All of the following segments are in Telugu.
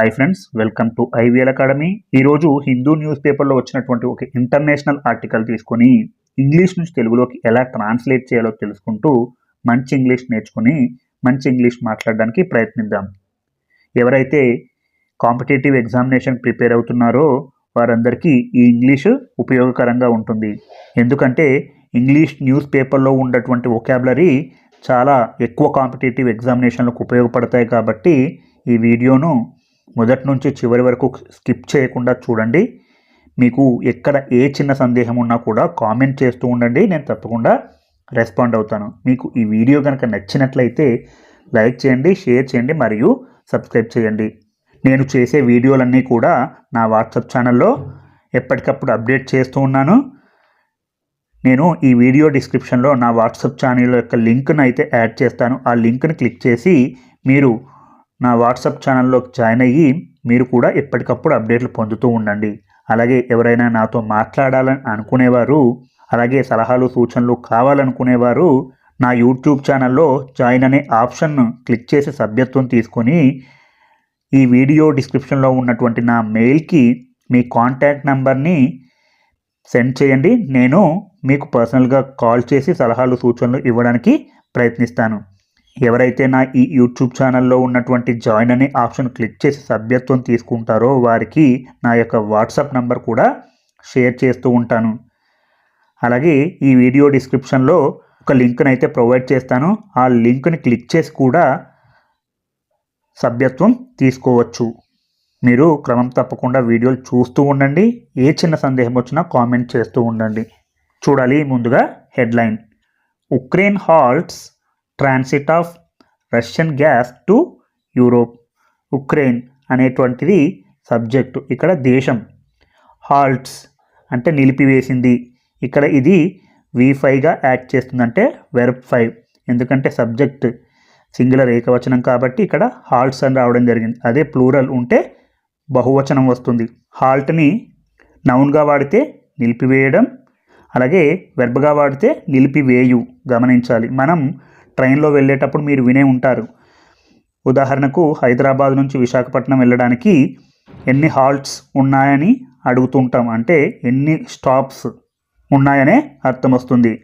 Hi friends welcome to IVL academy ఈరోజు హిందూ న్యూస్ పేపర్లో వచ్చినటువంటి ఒక ఇంటర్నేషనల్ ఆర్టికల్ తీసుకొని ఇంగ్లీష్ నుంచి తెలుగులోకి ఎలా ట్రాన్స్లేట్ చేయాలో తెలుసుకుంటూ మంచి ఇంగ్లీష్ నేర్చుకుని మంచి ఇంగ్లీష్ మాట్లాడడానికి ప్రయత్నిద్దాం. ఎవరైతే కాంపిటేటివ్ ఎగ్జామినేషన్ ప్రిపేర్ అవుతున్నారో వారందరికీ ఈ ఇంగ్లీష్ ఉపయోగకరంగా ఉంటుంది. ఎందుకంటే ఇంగ్లీష్ న్యూస్ పేపర్లో ఉన్నటువంటి ఒకాబులరీ చాలా ఎక్కువ కాంపిటేటివ్ ఎగ్జామినేషన్లకు ఉపయోగపడతాయి కాబట్టి ఈ వీడియోను మొదటి నుంచి చివరి వరకు స్కిప్ చేయకుండా చూడండి. మీకు ఎక్కడ ఏ చిన్న సందేహం ఉన్నా కూడా కామెంట్ చేస్తూ ఉండండి. నేను తప్పకుండా రెస్పాండ్ అవుతాను. మీకు ఈ వీడియో కనుక నచ్చినట్లయితే లైక్ చేయండి షేర్ చేయండి మరియు సబ్స్క్రైబ్ చేయండి. నేను చేసే వీడియోలన్నీ కూడా నా వాట్సాప్ ఛానల్లో ఎప్పటికప్పుడు అప్డేట్ చేస్తూ ఉన్నాను. నేను ఈ వీడియో డిస్క్రిప్షన్లో నా వాట్సాప్ ఛానల్ యొక్క లింక్ను అయితే యాడ్ చేస్తాను. ఆ లింక్ని క్లిక్ చేసి మీరు నా వాట్సాప్ ఛానల్లోకి జాయిన్ అయ్యి మీరు కూడా ఎప్పటికప్పుడు అప్డేట్లు పొందుతూ ఉండండి. అలాగే ఎవరైనా నాతో మాట్లాడాలని అనుకునేవారు అలాగే సలహాలు సూచనలు కావాలనుకునేవారు నా యూట్యూబ్ ఛానల్లో జాయిన్ అనే ఆప్షన్ను క్లిక్ చేసి సభ్యత్వం తీసుకొని ఈ వీడియో డిస్క్రిప్షన్లో ఉన్నటువంటి నా మెయిల్కి మీ కాంటాక్ట్ నెంబర్ని సెండ్ చేయండి. నేను మీకు పర్సనల్గా కాల్ చేసి సలహాలు సూచనలు ఇవ్వడానికి ప్రయత్నిస్తాను. ఎవరైతే నా ఈ యూట్యూబ్ ఛానల్లో ఉన్నటువంటి జాయిన్ అనే ఆప్షన్ క్లిక్ చేసి సభ్యత్వం తీసుకుంటారో వారికి నా యొక్క వాట్సాప్ నంబర్ కూడా షేర్ చేస్తూ ఉంటాను. అలాగే ఈ వీడియో డిస్క్రిప్షన్లో ఒక లింక్ని అయితే ప్రొవైడ్ చేస్తాను. ఆ లింక్ని క్లిక్ చేసి కూడా సభ్యత్వం తీసుకోవచ్చు. మీరు క్రమం తప్పకుండా వీడియోలు చూస్తూ ఉండండి. ఏ చిన్న సందేహం వచ్చినా కామెంట్ చేస్తూ ఉండండి. చూడాలి ముందుగా headline. Ukraine halts transit of Russian gas to Europe Ukraine అనేటువంటిది సబ్జెక్టు ఇక్కడ దేశం. హాల్ట్స్ అంటే నిలిపివేసింది. ఇక్కడ ఇది వి ఫైవ్గా యాడ్ చేస్తుంది అంటే వెర్బ్ ఫైవ్ ఎందుకంటే సబ్జెక్ట్ సింగులర్ ఏకవచనం కాబట్టి ఇక్కడ హాల్ట్స్ అని రావడం జరిగింది. అదే ప్లూరల్ ఉంటే బహువచనం వస్తుంది. హాల్ట్ని నౌన్గా వాడితే నిలిపివేయడం అలాగే వెర్బ్గా వాడితే నిలిపివేయు. గమనించాలి. మనం ట్రైన్లో వెళ్ళేటప్పుడు మీరు వినే ఉంటారు. ఉదాహరణకు హైదరాబాద్ నుంచి విశాఖపట్నం వెళ్ళడానికి ఎన్ని హాల్ట్స్ ఉన్నాయని అడుగుతుంటాం. అంటే ఎన్ని స్టాప్స్ ఉన్నాయనే అర్థం వస్తుంది.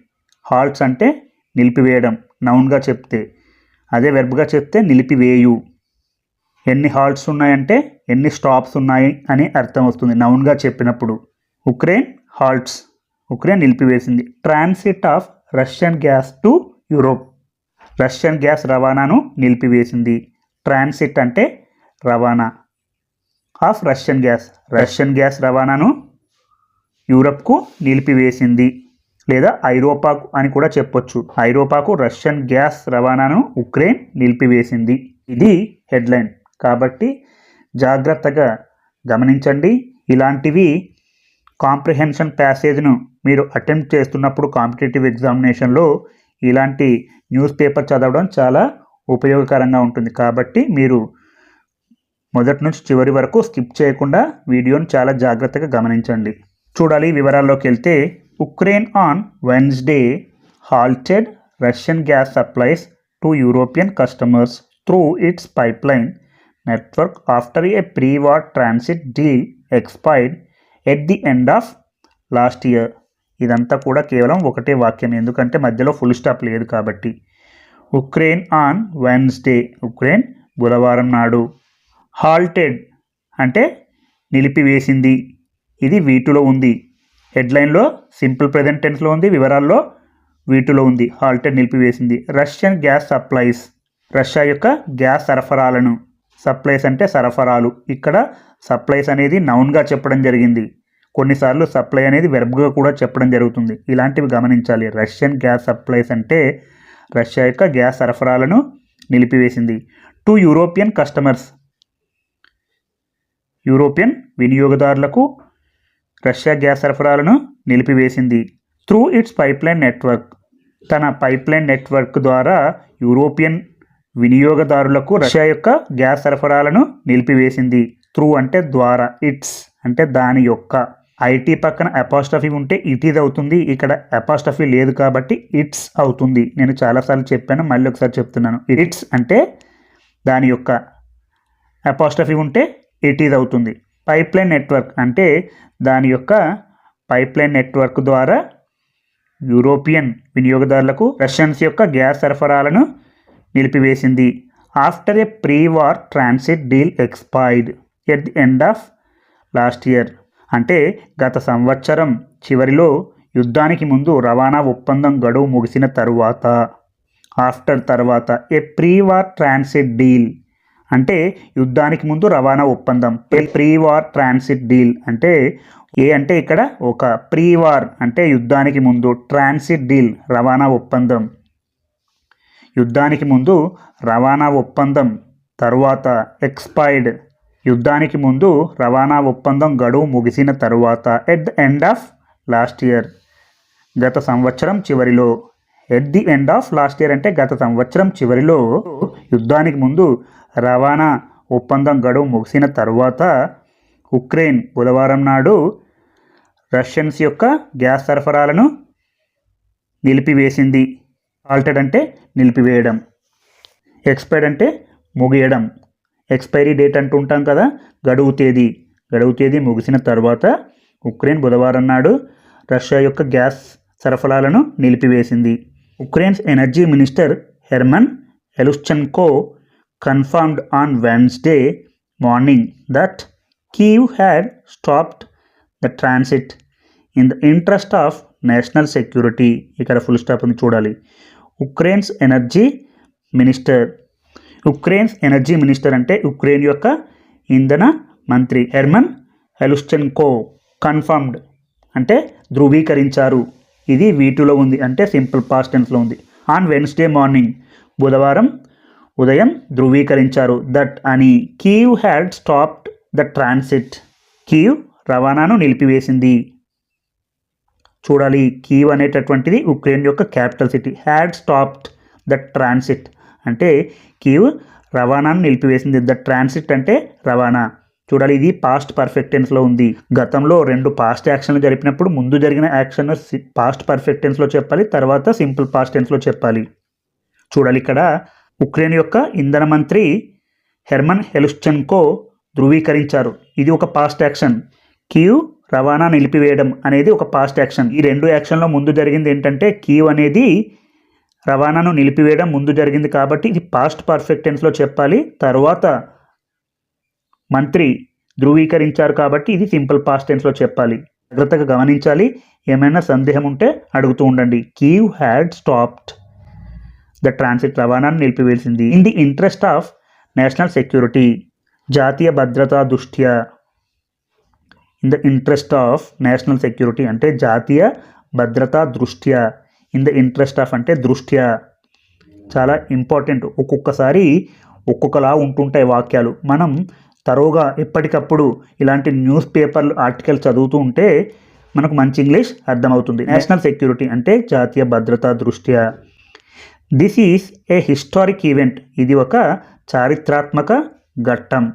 హాల్ట్స్ అంటే నిలిపివేయడం నౌన్గా చెప్తే. అదే వెర్బ్గా చెప్తే నిలిపివేయు. ఎన్ని హాల్ట్స్ ఉన్నాయంటే ఎన్ని స్టాప్స్ ఉన్నాయి అని అర్థం వస్తుంది నౌన్గా చెప్పినప్పుడు. Ukraine halts. Ukraine నిలిపివేసింది. Transit of Russian gas to Europe. Russian gas రవాణాను నిలిపివేసింది. ట్రాన్సిట్ అంటే రవాణా of Russian gas. Russian gas రవాణాను యూరప్కు నిలిపివేసింది లేదా ఐరోపాకు అని కూడా చెప్పొచ్చు. ఐరోపాకు రష్యన్ గ్యాస్ రవాణాను ఉక్రెయిన్ నిలిపివేసింది. ఇది హెడ్లైన్. కాబట్టి జాగ్రత్తగా గమనించండి. ఇలాంటివి కాంప్రిహెన్షన్ ప్యాసేజ్ను మీరు అటెంప్ట్ చేస్తున్నప్పుడు కాంపిటేటివ్ ఎగ్జామినేషన్లో ఇలాంటి న్యూస్ పేపర్ చదవడం చాలా ఉపయోగకరంగా ఉంటుంది. కాబట్టి మీరు మొదటి నుంచి చివరి వరకు స్కిప్ చేయకుండా వీడియోను చాలా జాగ్రత్తగా గమనించండి. చూడాలి వివరాల్లోకి వెళ్తే Ukraine on Wednesday halted Russian gas supplies to European customers through its pipeline network after a pre war transit deal expired at the end of last year ఇదంతా కూడా కేవలం ఒకటే వాక్యం. ఎందుకంటే మధ్యలో ఫుల్ స్టాప్ లేదు కాబట్టి. ఉక్రెయిన్ ఆన్ వెన్స్డే ఉక్రెయిన్ బుధవారం నాడు. హాల్టెడ్ అంటే నిలిపివేసింది. ఇది వీటిలో ఉంది. హెడ్లైన్లో సింపుల్ ప్రజెంట్ టెన్స్లో ఉంది. వివరాల్లో వీటిలో ఉంది. హాల్టెడ్ నిలిపివేసింది. రష్యన్ గ్యాస్ సప్లైస్ రష్యా యొక్క గ్యాస్ సరఫరాలను. సప్లైస్ అంటే సరఫరాలు. ఇక్కడ సప్లైస్ అనేది నౌన్గా చెప్పడం జరిగింది. కొన్నిసార్లు సప్లై అనేది వెర్బ్గా కూడా చెప్పడం జరుగుతుంది. ఇలాంటివి గమనించాలి. రష్యన్ గ్యాస్ సప్లైస్ అంటే రష్యా యొక్క గ్యాస్ సరఫరాలను నిలిపివేసింది. To European customers. యూరోపియన్ వినియోగదారులకు రష్యా గ్యాస్ సరఫరాలను నిలిపివేసింది. Through its pipeline network. తన పైప్లైన్ నెట్వర్క్ ద్వారా యూరోపియన్ వినియోగదారులకు రష్యా యొక్క గ్యాస్ సరఫరాలను నిలిపివేసింది. త్రూ అంటే ద్వారా. ఇట్స్ అంటే దాని యొక్క. ఐటీ పక్కన అపాస్టఫీ ఉంటే ఇట్ అవుతుంది. ఇక్కడ అపాస్టఫీ లేదు కాబట్టి ఇట్స్ అవుతుంది. నేను చాలాసార్లు చెప్పాను మళ్ళీ ఒకసారి చెప్తున్నాను. ఇట్స్ అంటే దాని యొక్క అపాస్టఫీ ఉంటే ఇట్ ఈజ్ అవుతుంది. పైప్లైన్ నెట్వర్క్ అంటే దాని యొక్క పైప్లైన్ నెట్వర్క్ ద్వారా యూరోపియన్ వినియోగదారులకు రష్యన్స్ యొక్క గ్యాస్ సరఫరాలను నిలిపివేసింది. After a pre war transit deal expired at the end of last year. అంటే గత సంవత్సరం చివరిలో యుద్ధానికి ముందు రవాణా ఒప్పందం గడువు ముగిసిన తరువాత ఆఫ్టర్ తర్వాత a pre war transit deal అంటే యుద్ధానికి ముందు రవాణా ఒప్పందం. A pre war transit deal అంటే ఏ అంటే ఇక్కడ ఒక ప్రీ వార్ అంటే యుద్ధానికి ముందు ట్రాన్సిట్ డీల్ రవాణా ఒప్పందం. యుద్ధానికి ముందు రవాణా ఒప్పందం తరువాత ఎక్స్పైర్డ్ యుద్ధానికి ముందు రవాణా ఒప్పందం గడువు ముగిసిన తరువాత at the end of last year గత సంవత్సరం చివరిలో at the end of last year అంటే గత సంవత్సరం చివరిలో యుద్ధానికి ముందు రవాణా ఒప్పందం గడువు ముగిసిన తరువాత ఉక్రెయిన్ బుధవారం నాడు రష్యన్స్ యొక్క గ్యాస్ సరఫరాలను నిలిపివేసింది. ఆల్టెడ్ అంటే నిలిపివేయడం. ఎక్స్పైర్డ్ అంటే ముగియడం. ఎక్స్పైరీ డేట్ అంటుంటాం ఉంటాం కదా గడువు తేదీ. గడువు తేదీ ముగిసిన తర్వాత ఉక్రెయిన్ బుధవారం నాడు రష్యా యొక్క గ్యాస్ సరఫరాలను నిలిపివేసింది. Ukraine's energy minister Herman Halushchenko confirmed on Wednesday morning that Kyiv had stopped the transit in the interest of national security. ఇక్కడ ఫుల్ స్టాప్ చూడాలి. Ukraine's energy minister Ukraine's energy minister అంటే ఉక్రెయిన్ యొక్క ఇంధన మంత్రి హెర్మన్ హెలుస్టెన్కో కన్ఫర్మ్డ్ అంటే ధృవీకరించారు. ఇది వీటిలో ఉంది అంటే సింపుల్ పాస్ట్ టెన్స్లో ఉంది. ఆన్ వెన్స్డే మార్నింగ్ బుధవారం ఉదయం ధృవీకరించారు. దట్ అని Kyiv had stopped the transit. Kyiv రవాణాను నిలిపివేసింది. చూడాలి కీవ్ అనేటటువంటిది ఉక్రెయిన్ యొక్క capital city. Had stopped the transit. అంటే కీవ్ రవాణాను నిలిపివేసింది. ద ట్రాన్సిట్ అంటే రవాణా. చూడాలి ఇది పాస్ట్ పర్ఫెక్ట్ టెన్స్లో ఉంది. గతంలో రెండు పాస్ట్ యాక్షన్లు జరిపినప్పుడు ముందు జరిగిన యాక్షన్ పాస్ట్ పర్ఫెక్ట్ టెన్స్లో చెప్పాలి తర్వాత సింపుల్ పాస్ట్ టెన్స్లో చెప్పాలి. చూడాలి ఇక్కడ ఉక్రెయిన్ యొక్క ఇంధన మంత్రి హెర్మన్ హెలుస్చెన్కో ధృవీకరించారు. ఇది ఒక పాస్ట్ యాక్షన్ కీవ్ రవాణా నిలిపివేయడం అనేది ఒక పాస్ట్ యాక్షన్ ఈ రెండు యాక్షన్లో ముందు జరిగింది ఏంటంటే కీవ్ అనేది రవాణాను నిలిపివేయడం ముందు జరిగింది కాబట్టి ఇది పాస్ట్ పర్ఫెక్ట్ టెన్స్లో చెప్పాలి. తర్వాత మంత్రి ధృవీకరించారు కాబట్టి ఇది సింపుల్ పాస్ట్ టెన్స్లో చెప్పాలి. జాగ్రత్తగా గమనించాలి. ఏమైనా సందేహం ఉంటే అడుగుతూ ఉండండి. Kyiv had stopped the transit రవాణాను నిలిపివేసింది. In the interest of national security జాతీయ భద్రతా దృష్ట్యా in the interest of national security అంటే జాతీయ భద్రతా దృష్ట్యా ఇన్ ద ఇంట్రెస్ట్ ఆఫ్ అంటే దృష్ట్యా చాలా ఇంపార్టెంట్. ఒక్కొక్కసారి ఒక్కొక్కలా ఉంటుంటాయి వాక్యాలు. మనం తరోగా ఎప్పటికప్పుడు ఇలాంటి న్యూస్ పేపర్లు ఆర్టికల్ చదువుతూ ఉంటే మనకు మంచి ఇంగ్లీష్ అర్థమవుతుంది. నేషనల్ సెక్యూరిటీ అంటే జాతీయ భద్రతా దృష్ట్యా. This is a historic event. ఇది ఒక చారిత్రాత్మక ఘట్టం.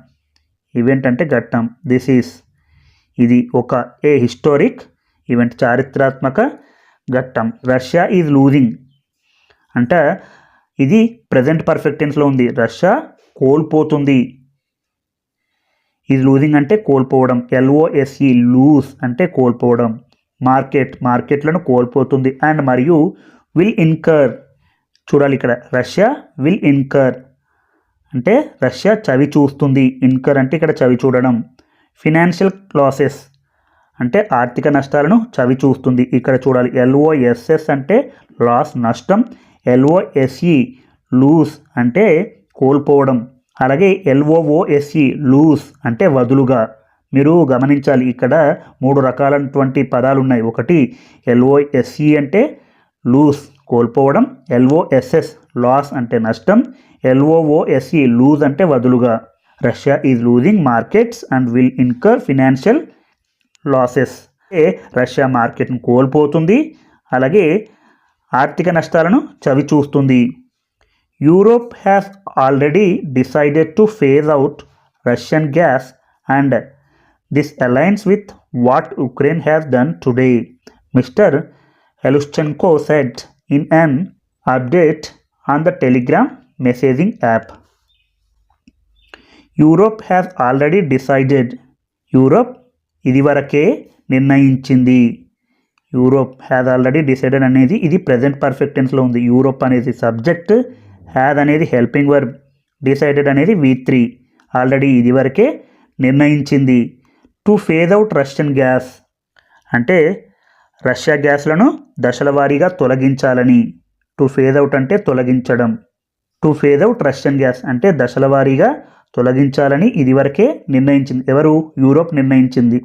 ఈవెంట్ అంటే ఘట్టం. దిస్ ఈజ్ ఇది ఒక ఏ హిస్టారిక్ ఈవెంట్? చారిత్రాత్మక ఘట్టం. రష్యా ఈజ్ లూజింగ్ అంటే ఇది ప్రజెంట్ పర్ఫెక్ట్ టెన్స్లో ఉంది. రష్యా కోల్పోతుంది. ఇది లూజింగ్ అంటే కోల్పోవడం. ఎల్ఓఎస్ఈ లూజ్ అంటే కోల్పోవడం. మార్కెట్ మార్కెట్లను కోల్పోతుంది. అండ్ మరియు విల్ ఇన్కర్ చూడాలి ఇక్కడ. రష్యా విల్ ఇన్కర్ అంటే రష్యా చవి చూస్తుంది. ఇన్కర్ అంటే ఇక్కడ చవి చూడడం. ఫినాన్షియల్ లాసెస్ అంటే ఆర్థిక నష్టాలను చవి చూస్తుంది. ఇక్కడ చూడాలి. ఎల్ఓఎస్ఎస్ అంటే లాస్ నష్టం ఎల్ఓఎస్ఈ లూస్ అంటే కోల్పోవడం అలాగే ఎల్ఓఓఎస్ఈ లూస్ అంటే వదులుగా. మీరు గమనించాలి ఇక్కడ మూడు రకాలైనటువంటి పదాలు ఉన్నాయి ఒకటి ఎల్ఓఎస్ఈ అంటే లూస్ కోల్పోవడం. ఎల్ఓఎస్ఎస్ లాస్ అంటే నష్టం. L O O S E loose అంటే వదులుగా. Russia is losing markets and will incur financial losses. A Russia మార్కెట్ను కోల్పోతుంది. అలాగే ఆర్థిక నష్టాలను చవి చూస్తుంది. Europe has already decided to phase out Russian gas and this aligns with what Ukraine has done today. Mr Halushchenko said in an update on the Telegram messaging app. Europe has already decided. Europe ఇదివరకే నిర్ణయించింది. యూరోప్ హ్యాద్ ఆల్రెడీ డిసైడెడ్ అనేది ఇది ప్రజెంట్ పర్ఫెక్ట్ టెన్స్లో ఉంది. యూరోప్ అనేది సబ్జెక్ట్ హ్యాద్ అనేది హెల్పింగ్ వర్బ్ డిసైడెడ్ అనేది వి త్రీ ఆల్రెడీ ఇదివరకే నిర్ణయించింది. To phase out Russian gas అంటే రష్యా గ్యాస్లను దశల వారీగా తొలగించాలని. టు ఫేజ్ అవుట్ అంటే తొలగించడం. To phase out Russian gas అంటే దశల వారీగా తొలగించాలని ఇదివరకే నిర్ణయించింది. ఎవరు? యూరోప్ నిర్ణయించింది.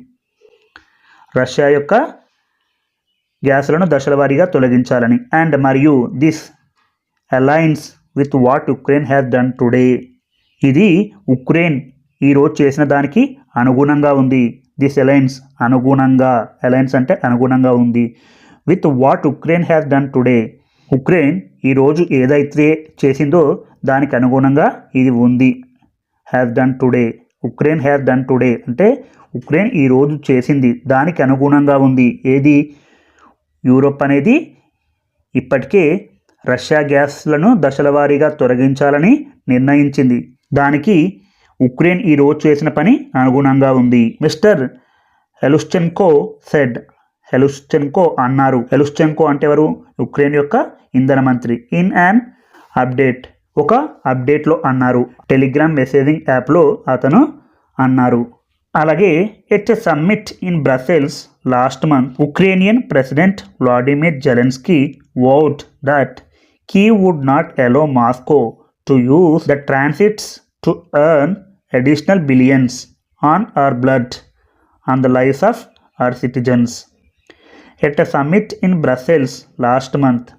రష్యా యొక్క గ్యాస్లను దశల వారీగా తొలగించాలని. అండ్ మరియు this aligns with what Ukraine has done today. ఇది ఉక్రెయిన్ ఈరోజు చేసిన దానికి అనుగుణంగా ఉంది. దిస్ అలయన్స్ అనుగుణంగా. అలయన్స్ అంటే అనుగుణంగా ఉంది. With what Ukraine has done today. Ukraine ఈరోజు ఏదైతే చేసిందో దానికి అనుగుణంగా ఇది ఉంది. Have done today Ukraine have done today అంటే ఉక్రెయిన్ ఈరోజు చేసింది. దానికి అనుగుణంగా ఉంది. ఏది? యూరోప్ అనేది ఇప్పటికే రష్యా గ్యాస్లను దశల వారీగా తొలగించాలని నిర్ణయించింది. దానికి ఉక్రెయిన్ ఈ రోజు చేసిన పని అనుగుణంగా ఉంది. మిస్టర్ హెలుస్చెన్కో సెడ్ హెలుస్చెన్కో అన్నారు. హెలుస్చెన్కో అంటే ఎవరు? ఉక్రెయిన్ యొక్క ఇంధన మంత్రి. ఇన్ యాన్ అప్డేట్ ఒక అప్డేట్లో అన్నారు. టెలిగ్రామ్ మెసేజింగ్ యాప్లో అతను అన్నారు. అలాగే at a summit in Brussels last month Ukrainian president Volodymyr Zelensky vowed that Kyiv would not allow Moscow to use the transits to earn additional billions on our blood on the life of our citizens at a summit in Brussels last month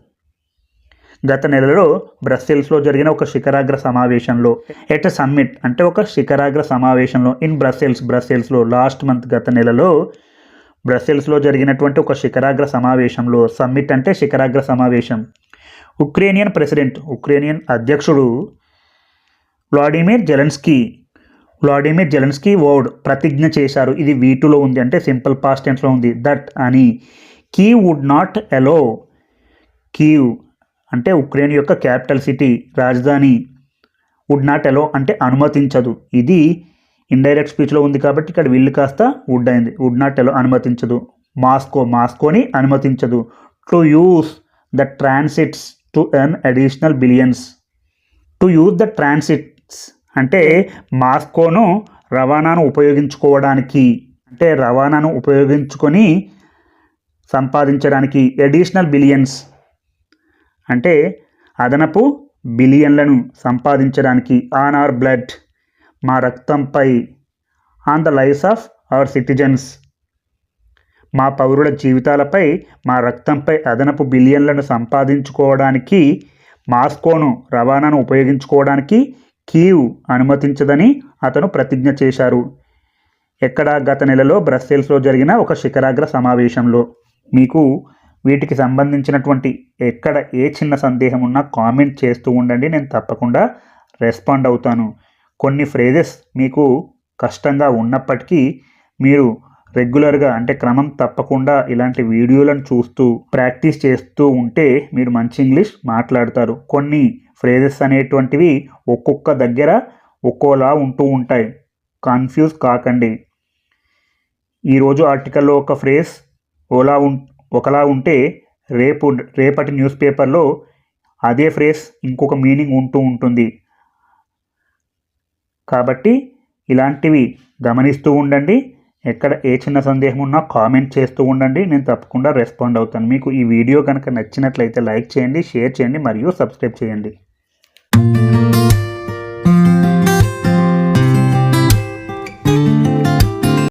గత నెలలో బ్రస్సెల్స్లో జరిగిన ఒక శిఖరాగ్ర సమావేశంలో ఎట్ సమ్మిట్ అంటే ఒక శిఖరాగ్ర సమావేశంలో ఇన్ బ్రసెల్స్ బ్రసెల్స్లో లాస్ట్ మంత్ గత నెలలో బ్రసెల్స్లో జరిగినటువంటి ఒక శిఖరాగ్ర సమావేశంలో సమ్మిట్ అంటే శిఖరాగ్ర సమావేశం. ఉక్రేనియన్ ప్రెసిడెంట్ ఉక్రేనియన్ అధ్యక్షుడు Volodymyr Zelensky Volodymyr Zelensky vowed ప్రతిజ్ఞ చేశారు. ఇది వీటులో ఉంది అంటే సింపుల్ పాస్ట్ టెన్స్లో ఉంది. దట్ అని. Kyiv would not allow Kyiv అంటే ఉక్రెయిన్ యొక్క క్యాపిటల్ సిటీ రాజధాని వుడ్ నాట్ ఎలో అంటే అనుమతించదు. ఇది ఇండైరెక్ట్ స్పీచ్లో ఉంది కాబట్టి ఇక్కడ వీళ్ళు కాస్త వుడ్ అయింది. వుడ్ నాట్ ఎలో అనుమతించదు. మాస్కో మాస్కోని అనుమతించదు. To use the transits to earn additional billions. To use the transits అంటే మాస్కోను రవాణాను ఉపయోగించుకోవడానికి అంటే రవాణాను ఉపయోగించుకొని సంపాదించడానికి అడిషనల్ బిలియన్స్ అంటే అదనపు బిలియన్లను సంపాదించడానికి ఆన్ అవర్ బ్లడ్ మా రక్తంపై on the life of our citizens. మా పౌరుల జీవితాలపై మా రక్తంపై అదనపు బిలియన్లను సంపాదించుకోవడానికి మాస్కోను రవాణాను ఉపయోగించుకోవడానికి కీవ్ అనుమతించదని అతను ప్రతిజ్ఞ చేశారు. ఎక్కడ గత నెలలో బ్రస్సెల్స్లో జరిగిన ఒక శిఖరాగ్ర సమావేశంలో. మీకు వీటికి సంబంధించినటువంటి ఎక్కడ ఏ చిన్న సందేహం ఉన్నా కామెంట్ చేస్తూ ఉండండి. నేను తప్పకుండా రెస్పాండ్ అవుతాను. కొన్ని ఫ్రేజెస్ మీకు కష్టంగా ఉన్నప్పటికీ మీరు రెగ్యులర్గా అంటే క్రమం తప్పకుండా ఇలాంటి వీడియోలను చూస్తూ ప్రాక్టీస్ చేస్తూ ఉంటే మీరు మంచి ఇంగ్లీష్ మాట్లాడతారు. కొన్ని ఫ్రేజెస్ అనేటువంటివి ఒక్కొక్క దగ్గర ఒక్కోలా ఉంటూ ఉంటాయి. కన్ఫ్యూజ్ కాకండి. ఈరోజు ఆర్టికల్లో ఒక ఫ్రేజ్ ఓలా ఉం ఒకలా ఉంటే రేపు రేపటి న్యూస్ పేపర్లో అదే ఫ్రేజ్ ఇంకొక మీనింగ్ ఉంటూ ఉంటుంది. కాబట్టి ఇలాంటివి గమనిస్తూ ఉండండి. ఎక్కడ ఏ చిన్న సందేహం ఉన్నా కామెంట్ చేస్తూ ఉండండి. నేను తప్పకుండా రెస్పాండ్ అవుతాను. మీకు ఈ వీడియో కనుక నచ్చినట్లయితే లైక్ చేయండి షేర్ చేయండి మరియు సబ్స్క్రైబ్ చేయండి.